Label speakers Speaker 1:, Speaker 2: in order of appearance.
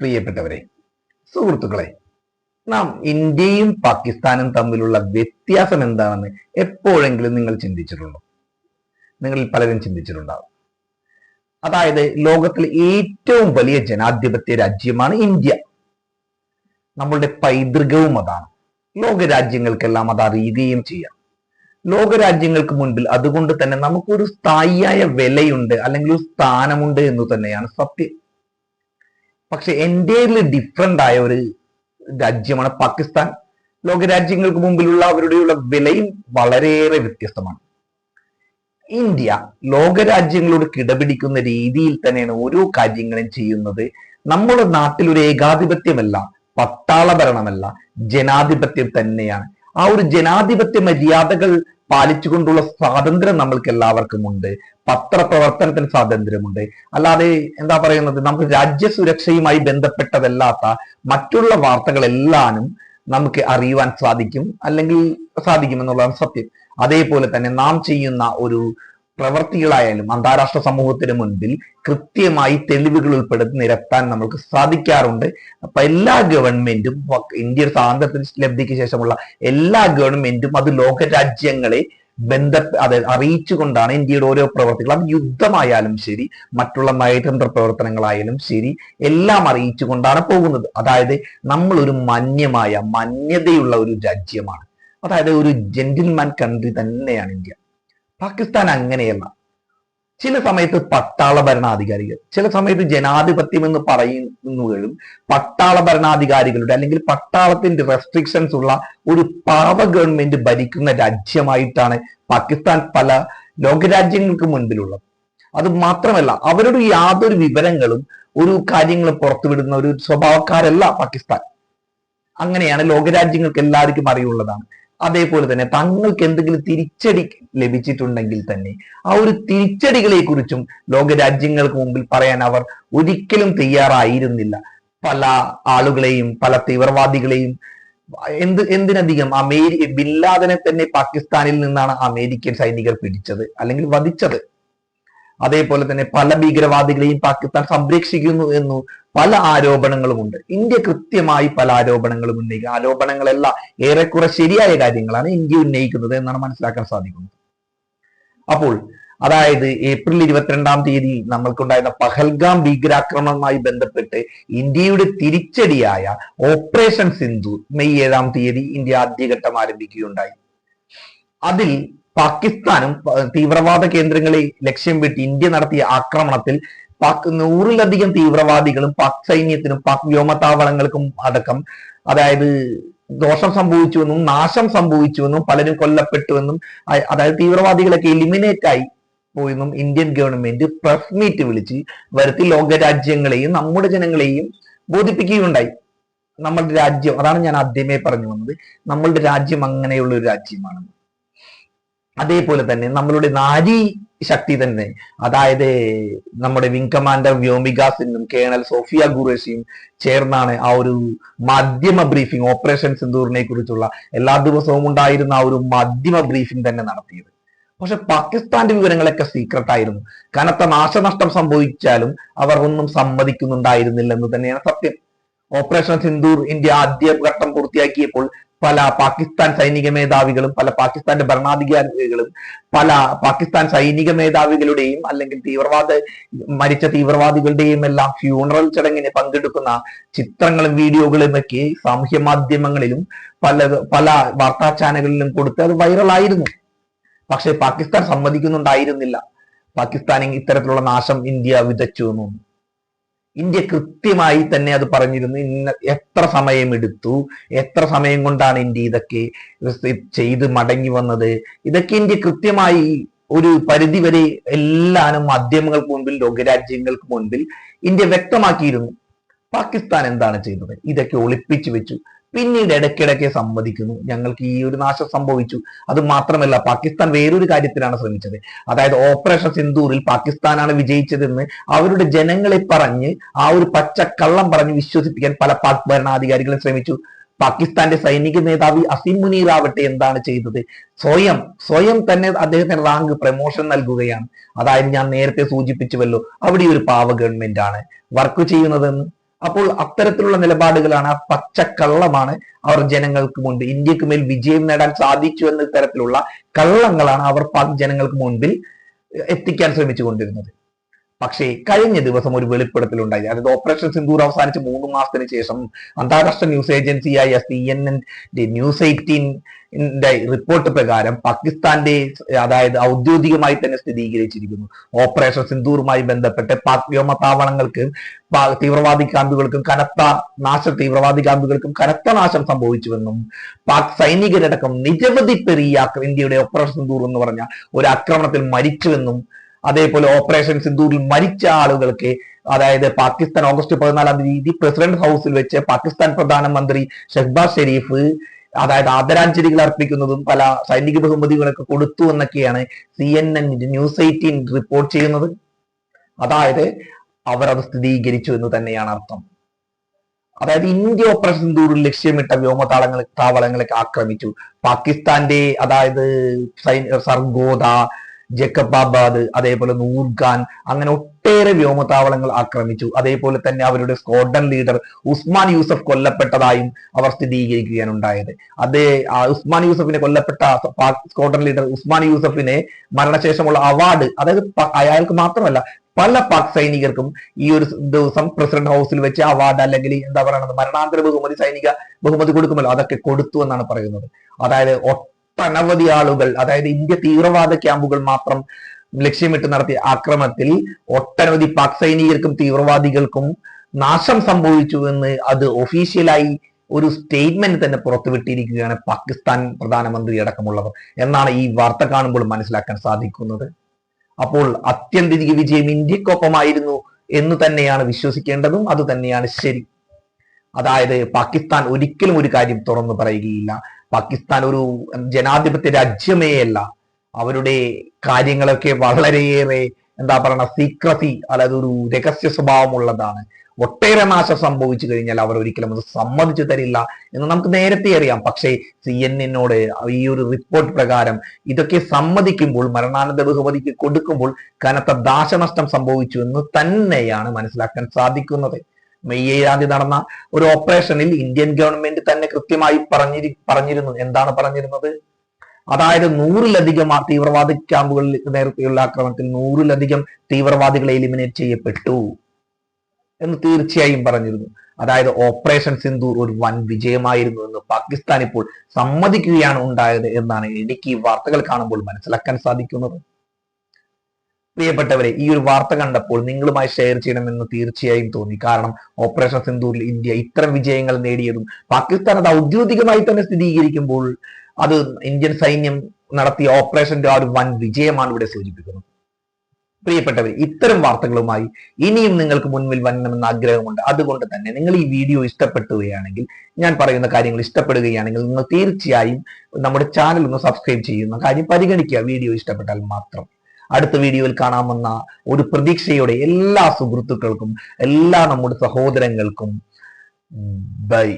Speaker 1: പ്രിയപ്പെട്ടവരെ സുഹൃത്തുക്കളെ നാം ഇന്ത്യയും പാകിസ്ഥാനും തമ്മിലുള്ള വ്യത്യാസം എന്താണെന്ന് എപ്പോഴെങ്കിലും നിങ്ങൾ ചിന്തിച്ചിട്ടുണ്ടോ? നിങ്ങളിൽ പലരും ചിന്തിച്ചിട്ടുണ്ടാവും. അതായത് ലോകത്തിലെ ഏറ്റവും വലിയ ജനാധിപത്യ രാജ്യമാണ് ഇന്ത്യ. നമ്മളുടെ പൈതൃകവും അതാണ്. ലോകരാജ്യങ്ങൾക്കെല്ലാം അത് അറിയുകയും ചെയ്യാം. ലോകരാജ്യങ്ങൾക്ക് മുൻപിൽ അതുകൊണ്ട് തന്നെ നമുക്കൊരു സ്ഥായിയായ വിലയുണ്ട് അല്ലെങ്കിൽ ഒരു സ്ഥാനമുണ്ട് എന്ന് തന്നെയാണ് സത്യം. പക്ഷെ എന്റെ ഡിഫറെന്റ് ആയ ഒരു രാജ്യമാണ് പാകിസ്ഥാൻ. ലോക രാജ്യങ്ങൾക്ക് മുമ്പിലുള്ള അവരുടെയുള്ള വിലയും വളരെയേറെ വ്യത്യസ്തമാണ്. ഇന്ത്യ ലോകരാജ്യങ്ങളോട് കിടപിടിക്കുന്ന രീതിയിൽ തന്നെയാണ് ഓരോ കാര്യങ്ങളും ചെയ്യുന്നത്. നമ്മുടെ നാട്ടിൽ ഒരു ഏകാധിപത്യമല്ല പട്ടാള ഭരണമല്ല ജനാധിപത്യം തന്നെയാണ്. ആ ഒരു ജനാധിപത്യ മര്യാദകൾ പാലിച്ചുകൊണ്ടുള്ള സ്വാതന്ത്ര്യം നമ്മൾക്ക് എല്ലാവർക്കും ഉണ്ട്. പത്രപ്രവർത്തനത്തിന് സ്വാതന്ത്ര്യമുണ്ട്. അല്ലാതെ എന്താ പറയുന്നത്? നമുക്ക് രാജ്യസുരക്ഷയുമായി ബന്ധപ്പെട്ടതല്ലാത്ത മറ്റുള്ള വാർത്തകളെല്ലാനും നമുക്ക് അറിയുവാൻ സാധിക്കും അല്ലെങ്കിൽ സാധിക്കും എന്നുള്ളതാണ് സത്യം. അതേപോലെ തന്നെ നാം ചെയ്യുന്ന ഒരു പ്രവർത്തികളായാലും അന്താരാഷ്ട്ര സമൂഹത്തിന് മുൻപിൽ കൃത്യമായി തെളിവുകൾ ഉൾപ്പെടുത്തി നിരത്താൻ നമ്മൾക്ക് സാധിക്കാറുണ്ട്. അപ്പൊ എല്ലാ ഗവൺമെന്റും ഇന്ത്യ സ്വാതന്ത്ര്യ ലബ്ധിക്ക് ശേഷമുള്ള എല്ലാ ഗവൺമെന്റും അത് ലോക രാജ്യങ്ങളെ ബന്ധ അത് അറിയിച്ചുകൊണ്ടാണ് ഇന്ത്യയുടെ ഓരോ പ്രവർത്തികൾ അത് യുദ്ധമായാലും ശരി മറ്റുള്ള നയതന്ത്ര പ്രവർത്തനങ്ങളായാലും ശരി എല്ലാം അറിയിച്ചുകൊണ്ടാണ് പോകുന്നത്. അതായത് നമ്മൾ ഒരു മാന്യമായ മാന്യതയുള്ള ഒരു രാജ്യമാണ്. അതായത് ഒരു ജെന്റിൽമാൻ കൺട്രി തന്നെയാണ് ഇന്ത്യ. പാകിസ്ഥാൻ അങ്ങനെയല്ല. ചില സമയത്ത് പട്ടാള ഭരണാധികാരികൾ ചില സമയത്ത് ജനാധിപത്യം എന്ന് പറയുന്നതും പട്ടാള ഭരണാധികാരികളുടെ അല്ലെങ്കിൽ പട്ടാളത്തിന്റെ റെസ്ട്രിക്ഷൻസ് ഉള്ള ഒരു പാവ ഗവൺമെന്റ് ഭരിക്കുന്ന രാജ്യമായിട്ടാണ് പാകിസ്ഥാൻ പല ലോകരാജ്യങ്ങൾക്ക് മുൻപിലുള്ളത്. അത് മാത്രമല്ല അവരുടെ യാതൊരു വിവരങ്ങളും ഒരു കാര്യങ്ങളും പുറത്തുവിടുന്ന ഒരു സ്വഭാവക്കാരല്ല പാകിസ്ഥാൻ. അങ്ങനെയാണ് ലോകരാജ്യങ്ങൾക്ക് എല്ലാവർക്കും അറിയുള്ളതാണ് അതേപോലെ തന്നെ തങ്ങൾക്ക് എന്തെങ്കിലും തിരിച്ചടി ലഭിച്ചിട്ടുണ്ടെങ്കിൽ തന്നെ ആ ഒരു തിരിച്ചടികളെ കുറിച്ചും ലോകരാജ്യങ്ങൾക്ക് മുമ്പിൽ പറയാൻ അവർ ഒരിക്കലും തയ്യാറായിരുന്നില്ല. പല ആളുകളെയും പല തീവ്രവാദികളെയും എന്ത് എന്തിനധികം അമേരി ബില്ലാദനെ തന്നെ പാകിസ്ഥാനിൽ നിന്നാണ് അമേരിക്കൻ സൈനികർ പിടിച്ചത് അല്ലെങ്കിൽ വധിച്ചത്. അതേപോലെ തന്നെ പല ഭീകരവാദികളെയും പാകിസ്ഥാൻ സംരക്ഷിക്കുന്നു എന്നു പല ആരോപണങ്ങളുമുണ്ട്. ഇന്ത്യ കൃത്യമായി പല ആരോപണങ്ങളും ഉന്നയിക്കുക ആരോപണങ്ങളെല്ലാം ഏറെക്കുറെ ശരിയായ കാര്യങ്ങളാണ് ഇന്ത്യ ഉന്നയിക്കുന്നത് എന്നാണ് മനസ്സിലാക്കാൻ സാധിക്കുന്നത്. അപ്പോൾ അതായത് ഏപ്രിൽ ഇരുപത്തിരണ്ടാം തീയതി നമ്മൾക്കുണ്ടായിരുന്ന പഹൽഗാം ഭീകരാക്രമണവുമായി ബന്ധപ്പെട്ട് ഇന്ത്യയുടെ തിരിച്ചടിയായ ഓപ്പറേഷൻ സിന്ധു മെയ് ഏഴാം തീയതി ഇന്ത്യ ആദ്യഘട്ടം ആരംഭിക്കുകയുണ്ടായി. അതിൽ പാകിസ്ഥാനും തീവ്രവാദ കേന്ദ്രങ്ങളെ ലക്ഷ്യം വിട്ട് ഇന്ത്യ നടത്തിയ ആക്രമണത്തിൽ പാക് നൂറിലധികം തീവ്രവാദികളും പാക് സൈന്യത്തിനും പാക് വ്യോമത്താവളങ്ങൾക്കും അടക്കം അതായത് ദോഷം സംഭവിച്ചുവെന്നും നാശം സംഭവിച്ചുവെന്നും പലരും കൊല്ലപ്പെട്ടുവെന്നും അതായത് തീവ്രവാദികളൊക്കെ എലിമിനേറ്റ് ആയി പോയെന്നും ഇന്ത്യൻ ഗവൺമെന്റ് പ്രസ് മീറ്റ് വിളിച്ച് വരുത്തി ലോകരാജ്യങ്ങളെയും നമ്മുടെ ജനങ്ങളെയും ബോധിപ്പിക്കുകയുണ്ടായി. നമ്മളുടെ രാജ്യം അതാണ് ഞാൻ ആദ്യമേ പറഞ്ഞു വന്നത്. നമ്മളുടെ രാജ്യം അങ്ങനെയുള്ള ഒരു രാജ്യമാണെന്ന് അതേപോലെ തന്നെ നമ്മളുടെ നാരി ശക്തി തന്നെ അതായത് നമ്മുടെ വിങ് കമാൻഡർ വ്യോമിക സിംഗും കേണൽ സോഫിയ ഖുറേഷിയും ചേർന്നാണ് ആ ഒരു മാധ്യമ ബ്രീഫിംഗ് ഓപ്പറേഷൻ സിന്ദൂറിനെ കുറിച്ചുള്ള എല്ലാ ദിവസവും ഉണ്ടായിരുന്ന ആ ഒരു മാധ്യമ ബ്രീഫിംഗ് തന്നെ നടത്തിയത്. പക്ഷെ പാകിസ്ഥാന്റെ വിവരങ്ങളൊക്കെ സീക്രട്ട് ആയിരുന്നു. കനത്ത നാശനഷ്ടം സംഭവിച്ചാലും അവർ ഒന്നും സമ്മതിക്കുന്നുണ്ടായിരുന്നില്ലെന്ന് തന്നെയാണ് സത്യം. ഓപ്പറേഷൻ സിന്ദൂർ ഇന്ത്യ ആദ്യ ഘട്ടം പൂർത്തിയാക്കിയപ്പോൾ പല പാകിസ്ഥാൻ സൈനിക മേധാവികളും പല പാകിസ്ഥാന്റെ ഭരണാധികാരികളും പല പാകിസ്ഥാൻ സൈനിക മേധാവികളുടെയും അല്ലെങ്കിൽ തീവ്രവാദ മരിച്ച തീവ്രവാദികളുടെയും എല്ലാം ഫ്യൂണറൽ ചടങ്ങിന് പങ്കെടുക്കുന്ന ചിത്രങ്ങളും വീഡിയോകളും ഒക്കെ സാമൂഹ്യ മാധ്യമങ്ങളിലും പല പല വാർത്താ ചാനലുകളിലും കൊടുത്ത് അത് വൈറലായിരുന്നു പക്ഷെ പാകിസ്ഥാൻ സമ്മതിക്കുന്നുണ്ടായിരുന്നില്ല. പാകിസ്ഥാനിൽ ഇത്തരത്തിലുള്ള നാശം ഇന്ത്യ വിതച്ചു എന്നും ഇന്ത്യ കൃത്യമായി തന്നെ അത് പറഞ്ഞിരുന്നു. ഇന്ന എത്ര സമയം എടുത്തു എത്ര സമയം കൊണ്ടാണ് ഇന്ത്യ ഇതൊക്കെ ചെയ്ത് മടങ്ങി വന്നത്. ഇതൊക്കെ ഇന്ത്യ കൃത്യമായി ഒരു പരിധി വരെ എല്ലാനും മാധ്യമങ്ങൾക്ക് മുൻപിൽ ലോകരാജ്യങ്ങൾക്ക് മുൻപിൽ ഇന്ത്യ വ്യക്തമാക്കിയിരുന്നു. പാകിസ്ഥാൻ എന്താണ് ചെയ്തത്? ഇതൊക്കെ ഒളിപ്പിച്ചു വെച്ചു. പിന്നീട് ഇടയ്ക്കിടയ്ക്ക് സമ്മതിക്കുന്നു. ഞങ്ങൾക്ക് ഈ ഒരു നാശം സംഭവിച്ചു. അത് മാത്രമല്ല പാകിസ്ഥാൻ വേറൊരു കാര്യത്തിലാണ് ശ്രമിച്ചത്. അതായത് ഓപ്പറേഷൻ സിന്ദൂറിൽ പാകിസ്ഥാനാണ് വിജയിച്ചതെന്ന് അവരുടെ ജനങ്ങളെ പറഞ്ഞ് ആ ഒരു പച്ച കള്ളം പറഞ്ഞ് വിശ്വസിപ്പിക്കാൻ പല പാക് ഭരണാധികാരികളും ശ്രമിച്ചു. പാകിസ്ഥാന്റെ സൈനിക നേതാവി അസീം മുനീർ ആവട്ടെ എന്താണ് ചെയ്തത്? സ്വയം സ്വയം തന്നെ അദ്ദേഹത്തിന് റാങ്ക് പ്രമോഷൻ നൽകുകയാണ്. അതായത് ഞാൻ നേരത്തെ സൂചിപ്പിച്ചുവല്ലോ അവിടെ ഒരു പാവ ഗവൺമെന്റ് ആണ് വർക്ക് ചെയ്യുന്നതെന്ന് അപ്പോൾ അത്തരത്തിലുള്ള നിലപാടുകളാണ് ആ പച്ചക്കള്ളമാണ് അവർ ജനങ്ങൾക്ക് മുൻപ് ഇന്ത്യയ്ക്ക് മേൽ വിജയം നേടാൻ സാധിച്ചു എന്ന തരത്തിലുള്ള കള്ളങ്ങളാണ് അവർ പാക് ജനങ്ങൾക്ക് മുൻപിൽ എത്തിക്കാൻ ശ്രമിച്ചുകൊണ്ടിരുന്നത്. പക്ഷേ കഴിഞ്ഞ ദിവസം ഒരു വെളിപ്പെടുത്തലുണ്ടായി. അതായത് ഓപ്പറേഷൻ സിന്ദൂർ അവസാനിച്ച് മൂന്ന് മാസത്തിന് ശേഷം അന്താരാഷ്ട്ര ന്യൂസ് ഏജൻസിയായ സി എൻ എൻ ന്യൂസ് എയ്റ്റീന്റെ റിപ്പോർട്ട് പ്രകാരം പാകിസ്ഥാന്റെ അതായത് ഔദ്യോഗികമായി തന്നെ സ്ഥിരീകരിച്ചിരിക്കുന്നു. ഓപ്പറേഷൻ സിന്ദൂറുമായി ബന്ധപ്പെട്ട് പാക് വ്യോമത്താവളങ്ങൾക്ക് തീവ്രവാദി ക്യാമ്പുകൾക്കും കനത്ത നാശ തീവ്രവാദി ക്യാമ്പുകൾക്കും കനത്ത നാശം സംഭവിച്ചുവെന്നും പാക് സൈനികരടക്കം നിരവധി ഈ ഇന്ത്യയുടെ ഓപ്പറേഷൻ സിന്ദൂർ എന്ന് പറഞ്ഞ ഒരു ആക്രമണത്തിൽ മരിച്ചുവെന്നും അതേപോലെ ഓപ്പറേഷൻ സിന്ധൂരിൽ മരിച്ച ആളുകൾക്ക് അതായത് പാകിസ്ഥാൻ ഓഗസ്റ്റ് പതിനാലാം തീയതി പ്രസിഡന്റ് ഹൗസിൽ വെച്ച് പാകിസ്ഥാൻ പ്രധാനമന്ത്രി ഷെഹ്ബാസ് ഷെരീഫ് അതായത് ആദരാഞ്ജലികൾ അർപ്പിക്കുന്നതും പല സൈനിക ബഹുമതികളൊക്കെ കൊടുത്തു എന്നൊക്കെയാണ് C N N news eighteen report ചെയ്യുന്നത്. അതായത് അവർ അത് സ്ഥിരീകരിച്ചു എന്ന് തന്നെയാണ് അർത്ഥം. അതായത് ഇന്ത്യ ഓപ്പറേഷൻ സിന്ദൂറിൽ ലക്ഷ്യമിട്ട വ്യോമതാളങ്ങൾ താവളങ്ങളൊക്കെ ആക്രമിച്ചു. പാകിസ്ഥാന്റെ അതായത് സർഗോദ ജക്കബാബാദ് അതേപോലെ നൂർഖാൻ അങ്ങനെ ഒട്ടേറെ വ്യോമതാവളങ്ങൾ ആക്രമിച്ചു. അതേപോലെ തന്നെ അവരുടെ സ്ക്വാഡൻ ലീഡർ ഉസ്മാൻ യൂസഫ് കൊല്ലപ്പെട്ടതായും അവർ സ്ഥിരീകരിക്കുകയാണ് ഉണ്ടായത്. അതേ ഉസ്മാൻ യൂസഫിനെ കൊല്ലപ്പെട്ട പാക് സ്ക്വാഡൻ ലീഡർ ഉസ്മാൻ യൂസഫിനെ മരണശേഷമുള്ള അവാർഡ് അതായത് അയാൾക്ക് മാത്രമല്ല പല പാക് സൈനികർക്കും ഈ ഒരു ദിവസം പ്രസിഡന്റ് ഹൗസിൽ വെച്ച് അവാർഡ് അല്ലെങ്കിൽ എന്താ പറയുന്നത് മരണാന്തര ബഹുമതി സൈനിക ബഹുമതി കൊടുക്കുമല്ലോ അതൊക്കെ കൊടുത്തു എന്നാണ് പറയുന്നത്. അതായത് ഒട്ടനവധി ആളുകൾ അതായത് ഇന്ത്യ തീവ്രവാദ ക്യാമ്പുകൾ മാത്രം ലക്ഷ്യമിട്ട് നടത്തിയ ആക്രമണത്തിൽ ഒട്ടനവധി പാക് സൈനികർക്കും തീവ്രവാദികൾക്കും നാശം സംഭവിച്ചു എന്ന് അത് ഒഫീഷ്യലായി ഒരു സ്റ്റേറ്റ്മെന്റ് തന്നെ പുറത്തുവിട്ടിരിക്കുകയാണ് പാകിസ്ഥാൻ പ്രധാനമന്ത്രി അടക്കമുള്ളവർ. എന്നാണ് ഈ വാർത്ത കാണുമ്പോൾ മനസ്സിലാക്കാൻ സാധിക്കുന്നത്. അപ്പോൾ അത്യന്തിക വിജയം ഇന്ത്യക്കൊപ്പമായിരുന്നു എന്ന് തന്നെയാണ് വിശ്വസിക്കേണ്ടതും അത് തന്നെയാണ് ശരി. അതായത് പാകിസ്ഥാൻ ഒരിക്കലും ഒരു കാര്യം തുറന്നു പറയുകയില്ല. പാകിസ്ഥാൻ ഒരു ജനാധിപത്യ രാജ്യമേ അല്ല അവരുടെ കാര്യങ്ങളൊക്കെ വളരെയേറെ എന്താ പറയണ സീക്രസി അതായത് ഒരു രഹസ്യ സ്വഭാവമുള്ളതാണ്. ഒട്ടേറെ നാശം സംഭവിച്ചു കഴിഞ്ഞാൽ അവർ ഒരിക്കലും അത് സമ്മതിച്ചു തരില്ല എന്ന് നമുക്ക് നേരത്തെ അറിയാം. പക്ഷേ സി എൻ എന്നോട് ഈ ഒരു റിപ്പോർട്ട് പ്രകാരം ഇതൊക്കെ സമ്മതിക്കുമ്പോൾ മരണാനന്ത ബഹുമതിക്ക് കൊടുക്കുമ്പോൾ കനത്ത ദാശനഷ്ടം സംഭവിച്ചു എന്ന് തന്നെയാണ് മനസ്സിലാക്കാൻ സാധിക്കുന്നത്. മെയ് ഏഴാം തീയതി നടന്ന ഒരു ഓപ്പറേഷനിൽ ഇന്ത്യൻ ഗവൺമെന്റ് തന്നെ കൃത്യമായി പറഞ്ഞിരി പറഞ്ഞിരുന്നു. എന്താണ് പറഞ്ഞിരുന്നത്? അതായത് നൂറിലധികം തീവ്രവാദി ക്യാമ്പുകളിൽ നേരത്തെയുള്ള ആക്രമണത്തിൽ നൂറിലധികം തീവ്രവാദികളെ എലിമിനേറ്റ് ചെയ്യപ്പെട്ടു എന്ന് തീർച്ചയായും പറഞ്ഞിരുന്നു. അതായത് ഓപ്പറേഷൻ സിന്ദൂർ ഒരു വൻ വിജയമായിരുന്നു എന്ന് പാകിസ്ഥാൻ ഇപ്പോൾ സമ്മതിക്കുകയാണ് ഉണ്ടായത് എന്നാണ് എനിക്ക് ഈ വാർത്തകൾ കാണുമ്പോൾ മനസ്സിലാക്കാൻ സാധിക്കുന്നത്. പ്രിയപ്പെട്ടവരെ ഈ ഒരു വാർത്ത കണ്ടപ്പോൾ നിങ്ങളുമായി ഷെയർ ചെയ്യണമെന്ന് തീർച്ചയായും തോന്നി. കാരണം ഓപ്പറേഷൻ സിന്ധൂരിൽ ഇന്ത്യ ഇത്തരം വിജയങ്ങൾ നേടിയതും പാകിസ്ഥാൻ അത് ഔദ്യോഗികമായി തന്നെ സ്ഥിരീകരിക്കുമ്പോൾ അത് ഇന്ത്യൻ സൈന്യം നടത്തിയ ഓപ്പറേഷന്റെ ആ ഒരു വൻ വിജയമാണ് ഇവിടെ സൂചിപ്പിക്കുന്നത്. പ്രിയപ്പെട്ടവർ ഇത്തരം വാർത്തകളുമായി ഇനിയും നിങ്ങൾക്ക് മുൻപിൽ വരണമെന്ന് ആഗ്രഹമുണ്ട്. അതുകൊണ്ട് തന്നെ നിങ്ങൾ ഈ വീഡിയോ ഇഷ്ടപ്പെടുകയാണെങ്കിൽ ഞാൻ പറയുന്ന കാര്യങ്ങൾ ഇഷ്ടപ്പെടുകയാണെങ്കിൽ നിങ്ങൾ തീർച്ചയായും നമ്മുടെ ചാനൽ ഒന്ന് സബ്സ്ക്രൈബ് ചെയ്യുന്ന കാര്യം പരിഗണിക്കുക. വീഡിയോ ഇഷ്ടപ്പെട്ടാൽ മാത്രം. അടുത്ത വീഡിയോയിൽ കാണാമെന്ന ഒരു പ്രതീക്ഷയോടെ എല്ലാ സുഹൃത്തുക്കൾക്കും എല്ലാ നമ്മുടെ സഹോദരങ്ങൾക്കും ബൈ.